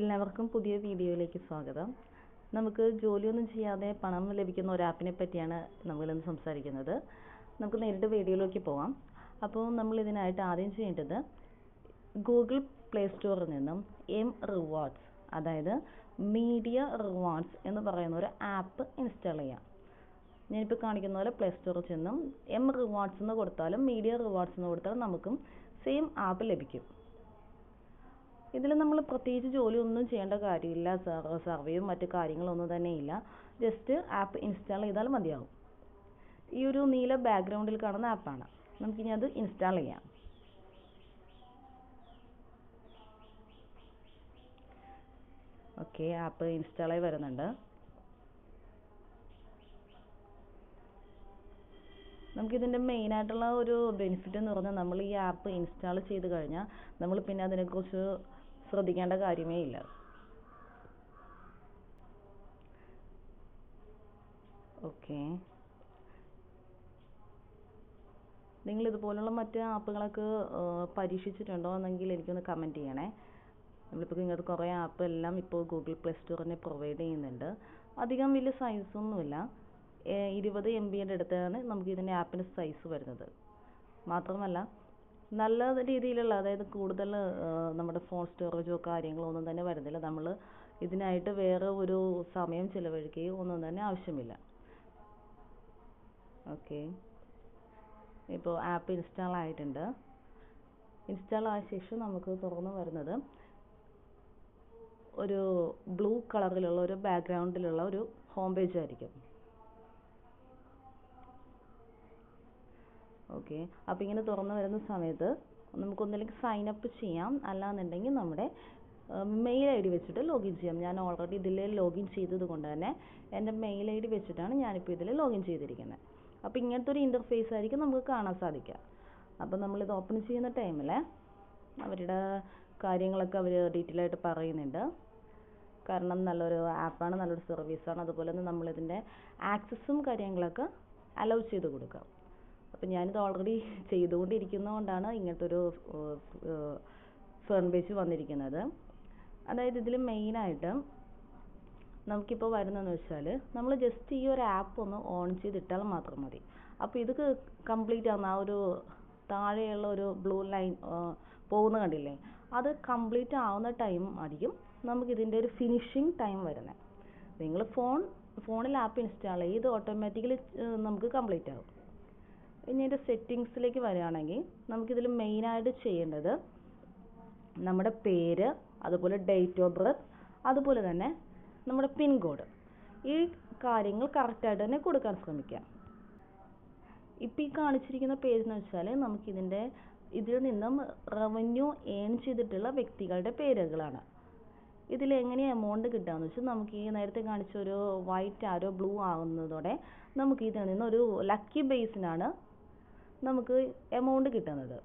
എല്ലാവർക്കും പുതിയ വീഡിയോയിലേക്ക് സ്വാഗതം. നമുക്ക് ജോലിയൊന്നും ചെയ്യാതെ പണം ലഭിക്കുന്ന ഒരു ആപ്പിനെ പറ്റിയാണ് നമ്മളിന്ന് സംസാരിക്കുന്നത്. നമുക്ക് നേരിട്ട് വീഡിയോയിലേക്ക് പോവാം. അപ്പോൾ നമ്മൾ ഇതിനായിട്ട് ആദ്യം ചെയ്യേണ്ടത് ഗൂഗിൾ പ്ലേ സ്റ്റോറിൽ നിന്നും എം റിവാർഡ്സ് അതായത് മീഡിയ റിവാർഡ്സ് എന്ന് പറയുന്ന ഒരു ആപ്പ് ഇൻസ്റ്റാൾ ചെയ്യാം. ഞാനിപ്പോൾ കാണിക്കുന്ന പോലെ പ്ലേ സ്റ്റോറിൽ ചെന്നും എം റിവാർഡ്സ് എന്ന് കൊടുത്താലും മീഡിയ റിവാർഡ്സ് എന്ന് കൊടുത്താലും നമുക്കും സെയിം ആപ്പ് ലഭിക്കും. ഇതിൽ നമ്മൾ പ്രത്യേകിച്ച് ജോലിയൊന്നും ചെയ്യേണ്ട കാര്യമില്ല. സർവേയും മറ്റു കാര്യങ്ങളൊന്നും തന്നെ ഇല്ല. ജസ്റ്റ് ആപ്പ് ഇൻസ്റ്റാൾ ചെയ്താൽ മതിയാവും. ഈ ഒരു നീല ബാക്ക്ഗ്രൗണ്ടിൽ കാണുന്ന ആപ്പാണ് നമുക്കിനി അത് ഇൻസ്റ്റാൾ ചെയ്യാം. ഓക്കെ ആപ്പ് ഇൻസ്റ്റാൾ ആയി വരുന്നുണ്ട്. നമുക്കിതിന്റെ മെയിനായിട്ടുള്ള ഒരു ബെനിഫിറ്റ് എന്ന് പറഞ്ഞാൽ നമ്മൾ ഈ ആപ്പ് ഇൻസ്റ്റാൾ ചെയ്ത് കഴിഞ്ഞാൽ നമ്മൾ പിന്നെ അതിനെക്കുറിച്ച് ശ്രദ്ധിക്കേണ്ട കാര്യമേ ഇല്ല. ഓക്കെ. നിങ്ങൾ ഇതുപോലുള്ള മറ്റ് ആപ്പുകളൊക്കെ പരീക്ഷിച്ചിട്ടുണ്ടോ എന്നെങ്കിൽ എനിക്കൊന്ന് കമന്റ് ചെയ്യണേ. നമ്മളിപ്പോൾ ഇങ്ങനത്തെ കുറേ ആപ്പ് എല്ലാം ഇപ്പോൾ ഗൂഗിൾ പ്ലേ സ്റ്റോർ തന്നെ പ്രൊവൈഡ് ചെയ്യുന്നുണ്ട്. അധികം വലിയ സൈസൊന്നുമില്ല ഇരുപത് എം ബിയുടെ അടുത്താണ് നമുക്ക് ഇതിന്റെ ആപ്പിന്റെ സൈസ് വരുന്നത്. മാത്രമല്ല നല്ല രീതിയിലുള്ള അതായത് കൂടുതൽ നമ്മുടെ ഫോൺ സ്റ്റോറേജോ കാര്യങ്ങളോ ഒന്നും തന്നെ വരുന്നില്ല. നമ്മൾ ഇതിനായിട്ട് വേറെ ഒരു സമയം ചിലവഴിക്കുകയോ ഒന്നും തന്നെ ആവശ്യമില്ല. ഓക്കെ. ഇപ്പോൾ ആപ്പ് ഇൻസ്റ്റാൾ ആയിട്ടുണ്ട്. ഇൻസ്റ്റാൾ ആയ ശേഷം നമുക്ക് തുറന്നു വരുന്നത് ഒരു ബ്ലൂ കളറിലുള്ള ഒരു ബാക്ക്ഗ്രൗണ്ടിലുള്ള ഒരു ഹോം പേജ് ആയിരിക്കും. ഓക്കെ അപ്പോൾ ഇങ്ങനെ തുറന്നു വരുന്ന സമയത്ത് നമുക്ക് ഒന്നില്ലെങ്കിൽ സൈൻ അപ്പ് ചെയ്യാം. അല്ലാന്നുണ്ടെങ്കിൽ നമ്മുടെ മെയിൽ ഐ ഡി വെച്ചിട്ട് ലോഗിൻ ചെയ്യാം. ഞാൻ ഓൾറെഡി ഇതിൽ ലോഗിൻ ചെയ്തത് കൊണ്ട് തന്നെ എന്റെ മെയിൽ ഐ ഡി വെച്ചിട്ടാണ് ഞാനിപ്പോൾ ഇതിൽ ലോഗിൻ ചെയ്തിരിക്കുന്നത് അപ്പോൾ ഇങ്ങനത്തെ ഒരു ഇന്റർഫേസ് ആയിരിക്കും നമുക്ക് കാണാൻ സാധിക്കുക. അപ്പോൾ നമ്മളിത് ഓപ്പൺ ചെയ്യുന്ന ടൈമിൽ അവരുടെ കാര്യങ്ങളൊക്കെ അവർ ഡീറ്റെയിൽ ആയിട്ട് പറയുന്നുണ്ട്. കാരണം നല്ലൊരു ആപ്പാണ് നല്ലൊരു സർവീസാണ് അതുപോലെ തന്നെ നമ്മളിതിന്റെ ആക്സസും കാര്യങ്ങളൊക്കെ അലൗ ചെയ്ത് കൊടുക്കാം. അപ്പം ഞാനിത് ഓൾറെഡി ചെയ്തുകൊണ്ടിരിക്കുന്നതുകൊണ്ടാണ് ഇങ്ങനത്തെ ഒരു ഫ്രണ്ട് പേജ് വന്നിരിക്കുന്നത്. അതായത് ഇതിൽ മെയിനായിട്ട് നമുക്കിപ്പോൾ വരുന്നതെന്ന് വെച്ചാൽ നമ്മൾ ജസ്റ്റ് ഈ ഒരു ആപ്പ് ഒന്ന് ഓൺ ചെയ്തിട്ടാൽ മാത്രം മതി. അപ്പോൾ ഇത് കംപ്ലീറ്റ് ആകുന്ന ആ ഒരു താഴെയുള്ള ഒരു ബ്ലൂ ലൈൻ പോകുന്ന കണ്ടില്ലേ? അത് കംപ്ലീറ്റ് ആവുന്ന ടൈം ആയിരിക്കും നമുക്ക് ഇതിന്റെ ഒരു ഫിനിഷിങ് ടൈം വരുന്നത്. നിങ്ങൾ ഫോൺ ഫോണിൽ ആപ്പ് ഇൻസ്റ്റാൾ ചെയ്ത് ഓട്ടോമാറ്റിക്കലി നമുക്ക് കംപ്ലീറ്റ് ആവും. ഇനി അതിന്റെ സെറ്റിങ്സിലേക്ക് വരികയാണെങ്കിൽ നമുക്കിതിൽ മെയിനായിട്ട് ചെയ്യേണ്ടത് നമ്മുടെ പേര് അതുപോലെ ഡേറ്റ് ഓഫ് ബർത്ത് അതുപോലെ തന്നെ നമ്മുടെ പിൻ കോഡ് ഈ കാര്യങ്ങൾ കറക്റ്റായിട്ട് തന്നെ കൊടുക്കാൻ ശ്രമിക്കുക. ഇപ്പോൾ ഈ കാണിച്ചിരിക്കുന്ന പേജ് എന്ന് വെച്ചാൽ നമുക്കിതിന്റെ ഇതിൽ നിന്നും റവന്യൂ ഏൺ ചെയ്തിട്ടുള്ള വ്യക്തികളുടെ പേരുകളാണ്. ഇതിൽ എങ്ങനെ എമൗണ്ട് കിട്ടുകയെന്ന് വെച്ചാൽ നമുക്ക് ഈ നേരത്തെ കാണിച്ച ഒരു വൈറ്റ് ആരോ ബ്ലൂ ആകുന്നതോടെ നമുക്ക് ഇതിൽ നിന്ന് ഒരു ലക്കി ബേസിനാണ് നമുക്ക് എമൗണ്ട് കിട്ടുന്നത്.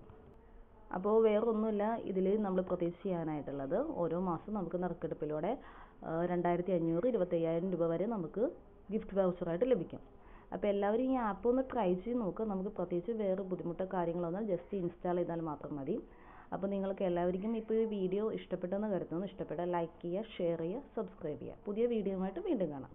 അപ്പോൾ വേറൊന്നുമില്ല. ഇതിൽ നമ്മൾ പ്രത്യേകിച്ച് ചെയ്യാനായിട്ടുള്ളത് ഓരോ മാസം നമുക്ക് നറുക്കെടുപ്പിലൂടെ രണ്ടായിരത്തി അഞ്ഞൂറ് ഇരുപത്തയ്യായിരം രൂപ വരെ നമുക്ക് ഗിഫ്റ്റ് വൗച്ചറായിട്ട് ലഭിക്കും. അപ്പോൾ എല്ലാവരും ഈ ആപ്പ് ഒന്ന് ട്രൈ ചെയ്ത് നോക്കുക നമുക്ക് പ്രത്യേകിച്ച് വേറെ ബുദ്ധിമുട്ടോ കാര്യങ്ങളൊന്നും ജസ്റ്റ് ഇൻസ്റ്റാൾ ചെയ്താൽ മാത്രം മതി. അപ്പോൾ നിങ്ങൾക്ക് എല്ലാവർക്കും ഇപ്പോൾ ഈ വീഡിയോ ഇഷ്ടപ്പെട്ടെന്ന് കരുതുന്നു. ഇഷ്ടപ്പെട്ട ലൈക്ക് ചെയ്യുക ഷെയർ ചെയ്യുക സബ്സ്ക്രൈബ് ചെയ്യുക. പുതിയ വീഡിയോയുമായിട്ട് വീണ്ടും കാണാം.